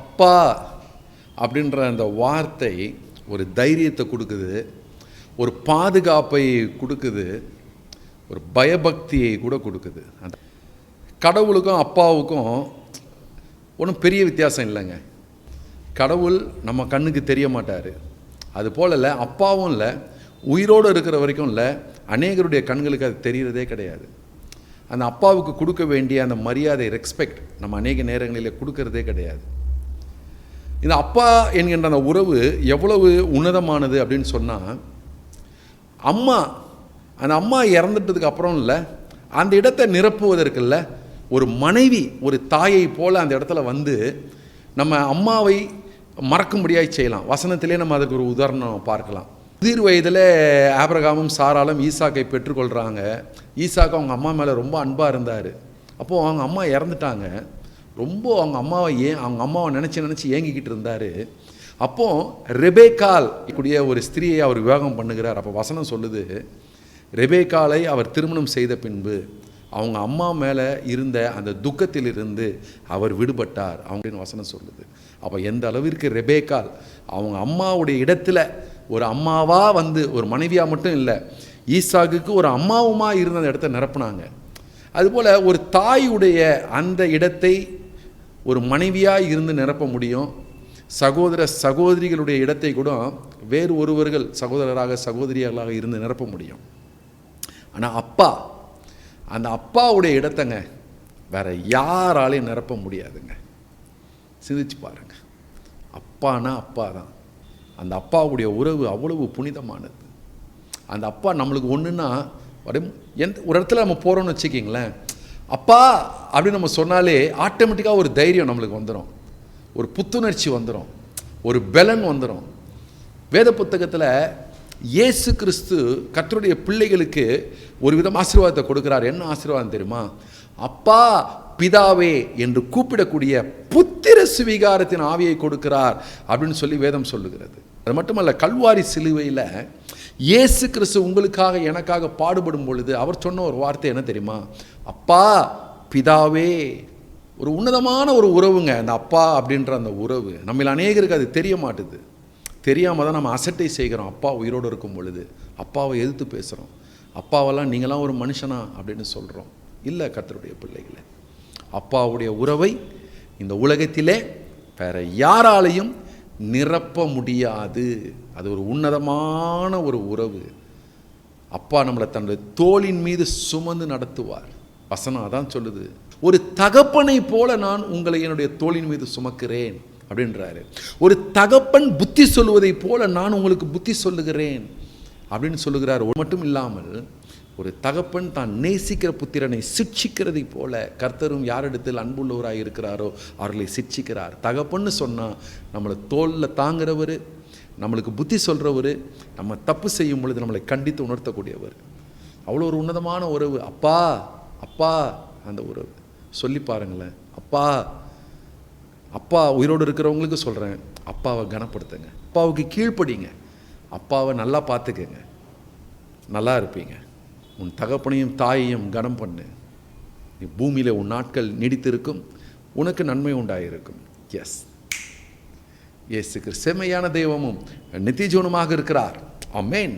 அப்பா அப்படின்ற அந்த வார்த்தை ஒரு தைரியத்தை கொடுக்குது ஒரு பாதுகாப்பை கொடுக்குது ஒரு பயபக்தியை கூட கொடுக்குது. அந்த கடவுளுக்கும் அப்பாவுக்கும் ஒன்றும் பெரிய வித்தியாசம் இல்லைங்க. கடவுள் நம்ம கண்ணுக்கு தெரிய மாட்டார். அது போல இல்லை அப்பாவும் இல்லை உயிரோடு இருக்கிற வரைக்கும் இல்லை அநேகருடைய கண்களுக்கு அது தெரிகிறதே கிடையாது. அந்த அப்பாவுக்கு கொடுக்க வேண்டிய அந்த மரியாதை ரெஸ்பெக்ட் நம்ம அநேக நேரங்களில் கொடுக்கறதே கிடையாது. இந்த அப்பா என்கின்ற அந்த உறவு எவ்வளவு உன்னதமானது அப்படின்னு சொன்னால் அம்மா அந்த அம்மா இறந்துட்டதுக்கு அப்புறம் இல்லை அந்த இடத்தை நிரப்புவதற்குல்ல ஒரு மனைவி ஒரு தாயை போல் அந்த இடத்துல வந்து நம்ம அம்மாவை மறக்கும்படியாக செய்யலாம். வசனத்திலே நம்ம அதுக்கு ஒரு உதாரணம் பார்க்கலாம். முதிர் வயதில் ஆப்ரகாமும் சாராலும் ஈசாக்கை பெற்றுக்கொள்கிறாங்க ஈசாக்கு அவங்க அம்மா மேலே ரொம்ப அன்பாக இருந்தார். அப்போது அவங்க அம்மா இறந்துட்டாங்க. ரொம்ப அவங்க அம்மாவை ஏன் அவங்க அம்மாவை நினச்சி நினச்சி ஏங்கிக்கிட்டு இருந்தார். அப்போ ரெபேக்கால் கூடிய ஒரு ஸ்திரியை அவர் விவாகம் பண்ணுகிறார். அப்போ வசனம் சொல்லுது ரெபேக்காலை அவர் திருமணம் செய்த பின்பு அவங்க அம்மா மேலே இருந்த அந்த துக்கத்திலிருந்து அவர் விடுபட்டார் அவங்கன்னு வசனம் சொல்லுது. அப்போ எந்த அளவிற்கு ரெபேக்கால் அவங்க அம்மாவுடைய இடத்துல ஒரு அம்மாவாக வந்து ஒரு மனைவியாக மட்டும் இல்லை ஈசாக்குக்கு ஒரு அம்மாவுமா இருந்த அந்த இடத்த நிரப்புனாங்க. அதுபோல் ஒரு தாயுடைய அந்த இடத்தை ஒரு மனைவியாக இருந்து நிரப்ப முடியும். சகோதர சகோதரிகளுடைய இடத்தை கூட வேறு ஒருவர்கள் சகோதரராக சகோதரியர்களாக இருந்து நிரப்ப முடியும். ஆனால் அப்பா அந்த அப்பாவுடைய இடத்தங்க வேற யாராலையும் நிரப்ப முடியாதுங்க. சிந்திச்சு பாருங்க. அப்பானா அப்பா தான் அந்த அப்பாவுடைய உறவு அவ்வளவு புனிதமானது. அந்த அப்பா நம்மளுக்கு ஒன்றுன்னா எந்த ஒரு இடத்துல நம்ம போகிறோம்னு வச்சுக்கிங்களேன். அப்பா அப்படின்னு நம்ம சொன்னாலே ஆட்டோமேட்டிக்காக ஒரு தைரியம் நம்மளுக்கு வந்துடும் ஒரு புத்துணர்ச்சி வந்துடும் ஒரு பலன் வந்துடும் வேத புத்தகத்தில் இயேசு கிறிஸ்து கத்தருடைய பிள்ளைகளுக்கு ஒரு விதம் ஆசீர்வாதத்தை கொடுக்குறார். என்ன ஆசீர்வாதம் தெரியுமா? அப்பா பிதாவே என்று கூப்பிடக்கூடிய புத்திர சுவிகாரத்தின் ஆவியை கொடுக்கிறார் அப்படின்னு சொல்லி வேதம் சொல்லுகிறது. அது மட்டுமல்ல கல்வாரி சிலுவையில் இயேசு கிறிஸ்து உங்களுக்காக எனக்காக பாடுபடும் பொழுது அவர் சொன்ன ஒரு வார்த்தை என்ன தெரியுமா? அப்பா பிதாவே ஒரு உன்னதமான ஒரு உறவுங்க. அந்த அப்பா அப்படின்ற அந்த உறவு நம்மள அநேகருக்கு அது தெரிய மாட்டுது. தெரியாமல் தான் நம்ம அசட்டை செய்கிறோம். அப்பா உயிரோடு இருக்கும் பொழுது அப்பாவை எதிர்த்து பேசுகிறோம் அப்பாவெல்லாம் நீங்களாம் ஒரு மனுஷனா அப்படின்னு சொல்கிறோம் இல்லை கத்தருடைய பிள்ளைகளை. அப்பாவுடைய உறவை இந்த உலகத்திலே வேற யாராலையும் நிரப்ப முடியாது அது ஒரு உன்னதமான ஒரு உறவு. அப்பா நம்மளை தன்னுடைய தோளின் மீது சுமந்து நடத்துவார். வசனம் அதான் சொல்லுது. ஒரு தகப்பனை போல நான் உங்களை என்னுடைய தோளின் மீது சுமக்கிறேன் அப்படின்றாரு. ஒரு தகப்பன் புத்தி சொல்லுவதை போல நான் உங்களுக்கு புத்தி சொல்லுகிறேன் அப்படின்னு சொல்லுகிறார். மட்டும் இல்லாமல் ஒரு தகப்பன் தான் நேசிக்கிற புத்திரனை சிட்சிக்கிறதை போல கர்த்தரும் யாரிடத்தில் அன்புள்ளவராக இருக்கிறாரோ அவர்களை சிட்சிக்கிறார். தகப்பன்னு சொன்னால் நம்மளை தோளில் தாங்குறவர் நம்மளுக்கு புத்தி சொல்கிறவர் நம்ம தப்பு செய்யும் பொழுது நம்மளை கண்டித்து உணர்த்தக்கூடியவர். அவ்வளோ ஒரு உன்னதமான உறவு. அப்பா அப்பா அந்த உறவு சொல்லி பாருங்களேன். அப்பா அப்பா உயிரோடு இருக்கிறவங்களுக்கு சொல்கிறேன் அப்பாவை கனப்படுத்துங்க. அப்பாவுக்கு கீழ்ப்படிங்க. அப்பாவை நல்லா பார்த்துக்கங்க. நல்லா இருப்பீங்க. உன் தகப்பனையும் தாயையும் கனம் பண்ணு. நீ பூமியில் உன் நாட்கள் நீடித்திருக்கும். உனக்கு நன்மை உண்டாயிருக்கும். எஸ் இயேசுக்கு செம்மையான தெய்வமும் நித்திஜோனுமாக இருக்கிறார். அமேன்